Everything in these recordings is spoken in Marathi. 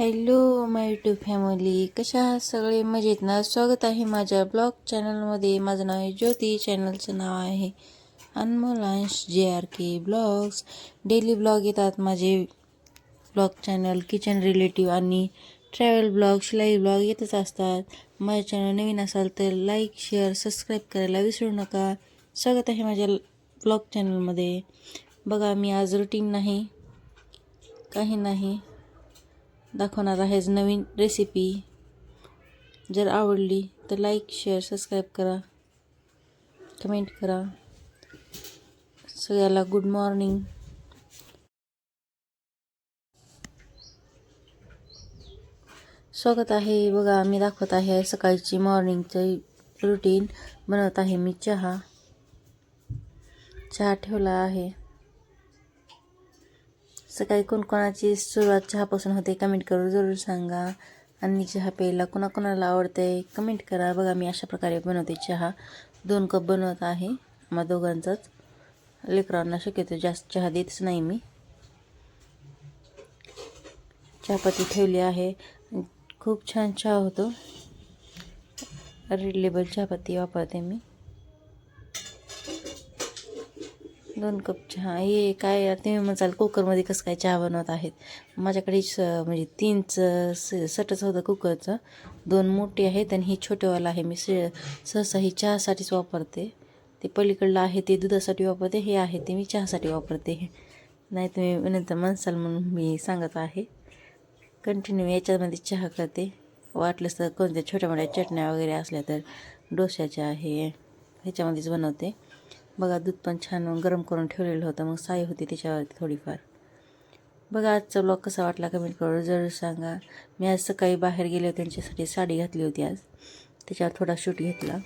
हॅलो माय यूट्यूब फॅमिली कशा आहात सगळे? मजेत ना? स्वागत आहे माझ्या ब्लॉग चॅनलमध्ये माझं नाव आहे ज्योती. चॅनलचं नाव आहे Anmol Ansh J R K blogs daily blog येतात माझे ब्लॉग चॅनल किचन रिलेटिव्ह आणि ट्रॅव्हल ब्लॉग शिलाई ब्लॉग येतच असतात. माझ्या चॅनल नवीन असाल तर लाईक शेअर सबस्क्राईब करायला विसरू नका. स्वागत आहे माझ्या ब्लॉग चॅनलमध्ये बघा मी आज रुटीन नाही. काही नाही. दाखवणार आहेच नवीन रेसिपी जर आवडली तर लाईक शेअर सबस्क्राईब करा. कमेंट करा. सगळ्याला गुड मॉर्निंग स्वागत आहे. बघा मी दाखवत आहे सकाळची मॉर्निंगचं रुटीन बनवत आहे मी चहा. चहा ठेवला आहे. सकाळी कोणकोणाची सुरुवात चहापासून होते कमेंट करून जरूर सांगा. आणि चहा प्यायला कोणाकोणाला आवडते कमेंट करा. बघा मी अशा प्रकारे बनवते चहा. दोन कप बनवत आहे मग दोघांचाच. लेकरांना शक्यतो जास्त चहा देतच नाही मी. चहापत्ती ठेवली आहे. खूप छान चहा होतो. रेड लेबल चहापत्ती वापरते मी. दोन कप चहा हे काय यार तुम्ही म्हणसाल कुकरमध्ये कसं काय चहा बनवत आहेत? माझ्याकडे स म्हणजे तीनचं स सटच होतं कुकरचं दोन मोठी आहेत आणि हे छोटेवालं आहे. मी स सहसा ही चहासाठीच वापरते. ते पलीकडलं आहे ते दुधासाठी वापरते हे आहे ते मी चहासाठी वापरते. हे नाही तुम्ही नंतर म्हणसाल म्हणून मी सांगत आहे. कंटिन्यू याच्यामध्ये चहा करते. वाटलंच तर कोणत्या छोट्या मोठ्या चटण्या वगैरे असल्या तर डोश्याच्या आहे ह्याच्यामध्येच बनवते. बघा दूध पण छान गरम करून ठेवलेलं होतं. मग साई होती त्याच्यावरती थोडीफार. बघा आजचा ब्लॉग कसा वाटला कमेंट करून जरूर सांगा. मी आज सकाळी बाहेर गेले होते त्यांच्यासाठी साडी घातली होती आज. त्याच्यावर थोडा शूट घेतला.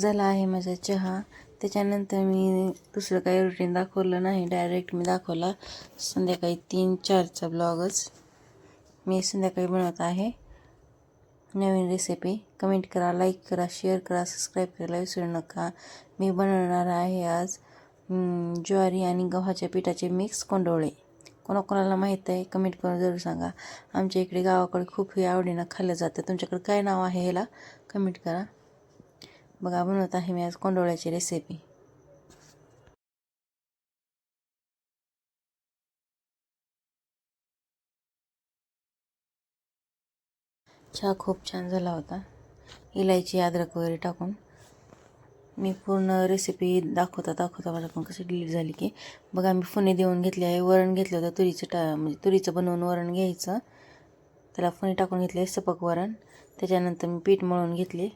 झाला आहे माझा चहा. त्याच्यानंतर मी दुसरं काही रुटीन दाखवलं नाही. डायरेक्ट मी दाखवला संध्याकाळी तीन चारचा ब्लॉगच मी संध्याकाळी बनवत आहे. नवीन रेसिपी कमेंट करा लाईक करा शेअर करा सबस्क्राईब करायला विसरू नका. मी बनवणार आहे आज ज्वारी आणि गव्हाच्या पिठाचे मिक्स कोंडोळे. कोणाकोणाला माहीत आहे? कमेंट करून जरूर सांगा. आमच्या इकडे गावाकडे खूप हे आवडीनं खाल्लं जातं. तुमच्याकडे काय नाव आहे ह्याला? कमेंट करा. बघा बनवत आहे मी आज कोंडोळ्याची रेसिपी चहा खूप छान झाला होता. इलायची अद्रक वगैरे टाकून. मी पूर्ण रेसिपी दाखवता दाखवता मला पण कशी डिलीट झाली की. बघा मी फुने देऊन घेतली आहे वरण घेतलं होतं तुरीचं टा म्हणजे तुरीचं बनवून वरण घ्यायचं. त्याला फुने टाकून घेतले सपक वरण. त्याच्यानंतर मी पीठ मळून घेतले.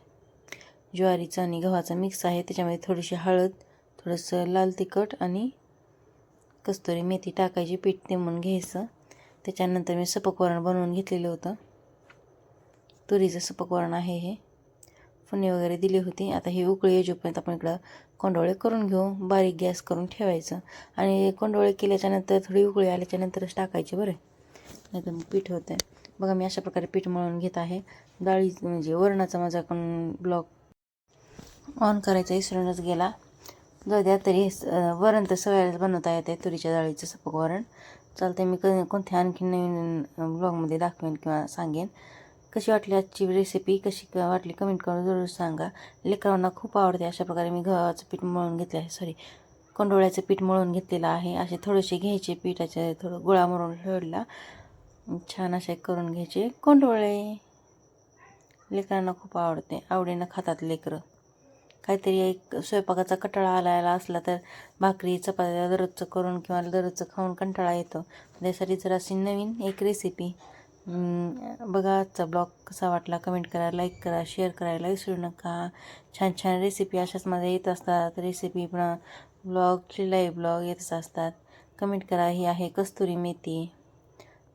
ज्वारीचा आणि गव्हाचा मिक्स आहे. त्याच्यामध्ये थोडीशी हळद थोडंसं लाल तिखट आणि कस्तुरी मेथी टाकायची पीठ निमून घ्यायचं. त्याच्यानंतर मी सपकवरण बनवून घेतलेलं होतं. तुरीचं सपकवरण आहे हे. फुने वगैरे दिली होती. आता ही उकळी येजोपर्यंत आपण इकडं कोंडोळे करून घेऊ. बारीक गॅस करून ठेवायचं. आणि कोंडोळे केल्याच्यानंतर थोडी उकळी आल्याच्यानंतरच टाकायची बरं. नाही तर मग पीठ होतं बघा मी अशा प्रकारे पीठ मळून घेत आहे. डाळी म्हणजे वरणाचा माझा पण ब्लॉक ऑन करायचा विसरूनच गेला. जाऊ द्या तरी वरण तर सगळ्याच बनवता येते तुरीच्या डाळीचं सपक वरण. चालते मी क कोणत्या आणखी नवीन ब्लॉगमध्ये दाखवेन किंवा सांगेन. कशी वाटली आजची रेसिपी कशी वाटली कमेंट करून जरूर सांगा. लेकरांना खूप आवडते अशा प्रकारे मी गव्हाचं पीठ मळून घेतलं आहे. सॉरी कोंडोळ्याचं पीठ मळून घेतलेलं आहे. असे थोडेसे घ्यायचे पिठाचे थोडं गोळा मरून ठेवला. छान असे करून घ्यायचे. कोंडोळे. लेकरांना खूप आवडते. आवडीनं खातात लेकरं. काहीतरी एक स्वयंपाकाचा कंटाळा आलायला असला तर भाकरी चपात्या दररोजचं करून किंवा दररोजचं खाऊन कंटाळा येतो. त्यासाठी जर अशी नवीन एक रेसिपी बघा आजचा ब्लॉग कसा वाटला कमेंट करा लाईक करा शेअर करायला विसरू नका. छान छान रेसिपी अशाच माझ्या येत असतात. रेसिपी पण ब्लॉग लाईव्ह ब्लॉग येतच असतात. कमेंट करा ही आहे कस्तुरी मेथी.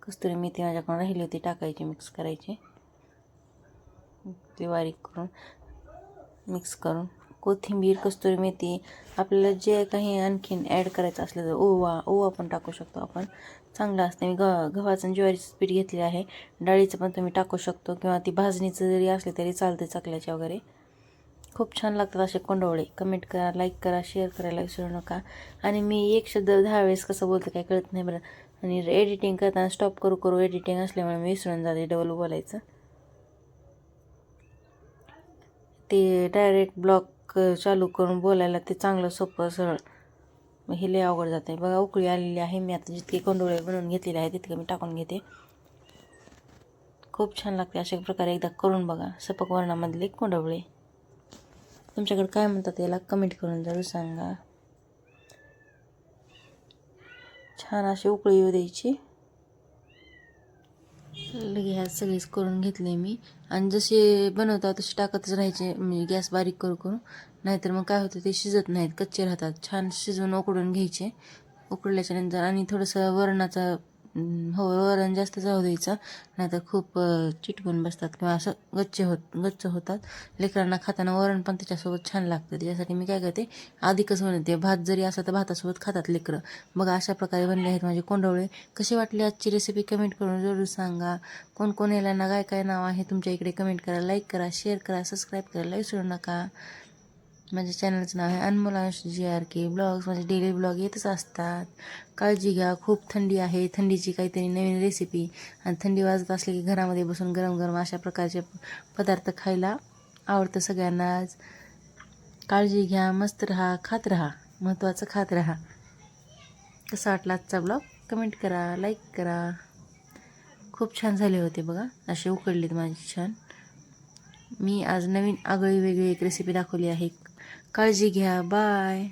कस्तुरी मेथी माझ्याकडून राहिली होती टाकायची मिक्स करायची. ते बारीक करून मिक्स करून. कोथिंबीर कस्तुरी मेथी आपल्याला जे काही आणखीन ॲड करायचं असलं तर ओवा ओवा पण टाकू शकतो आपण. चांगलं असतं. मी ग गव्हाचं आणि ज्वारीचं पीठ घेतलेलं आहे. डाळीचं पण तुम्ही टाकू शकतो किंवा ती भाजणीचं जरी असले तरी चालते चकल्याच्या वगैरे. खूप छान लागतात असे कोंडवळे कमेंट करा लाईक करा शेअर करायला विसरू नका. आणि मी एक शब्द दहा वेळेस कसं बोलते काय कळत नाही बरं. आणि एडिटिंग करताना स्टॉप करू करू एडिटिंग असल्यामुळे मी विसरून जाते डबल बोलायचं. ते डायरेक्ट ब्लॉक क चालू करून बोलायला ते चांगलं सोपं सरळ. मग हे लय अवघड जाते बघा उकळी आलेली आहे. मी आता जितके कोंडोळे बनवून घेतलेले आहे तितके मी टाकून घेते. खूप छान लागते अशा प्रकारे एकदा करून बघा. सपक वर्णामधले कोंडवळे तुमच्याकडे काय म्हणतात याला? कमेंट करून जरूर सांगा. छान अशी उकळी येऊ द्यायची. गॅस सगळीच करून घेतले मी. आणि जसे बनवतात तसे टाकतच राहायचे म्हणजे गॅस बारीक करू करून. नाहीतर मग काय होतं ते शिजत नाहीत कच्चे राहतात. छान शिजवून उकडून घ्यायचे. उकडल्याच्या नंतर आणि थोडंसं वरणाचा हो वरण जास्त जाऊ द्यायचं. नाहीतर खूप चिटकून बसतात किंवा असं गच्चे होत गच्च होतात. लेकरांना खाताना वरण पण त्याच्यासोबत छान लागतं. त्याच्यासाठी मी काय करते अधिकच बनवते भात जरी असला तर भातासोबत खातात लेकरं. बघा अशा प्रकारे बनले आहेत माझे कोंडवळे. कशी वाटली आजची रेसिपी कमेंट करून जरूर सांगा. कोण कोण याला ना काय काय नाव आहे तुमच्या इकडे कमेंट करा लाईक करा शेअर करा सबस्क्राईब करायला विसरू नका. माझ्या चॅनलचं नाव आहे Anmol Ansh G R K blogs. माझे डेली ब्लॉग येतच असतात. काळजी घ्या खूप थंडी आहे. थंडीची काहीतरी नवीन रेसिपी आणि थंडी वाजत असली की घरामध्ये बसून गरम गरम अशा प्रकारचे पदार्थ खायला आवडतं सगळ्यांनाच. काळजी घ्या मस्त राहा खात राहा. महत्त्वाचं खात राहा. कसा वाटला आजचा ब्लॉग कमेंट करा लाईक करा. खूप छान झाले होते बघा. असे उकडलेत माझे छान. मी आज नवीन आगळी वेगळी एक रेसिपी दाखवली आहे. काळजी घ्या. बाय.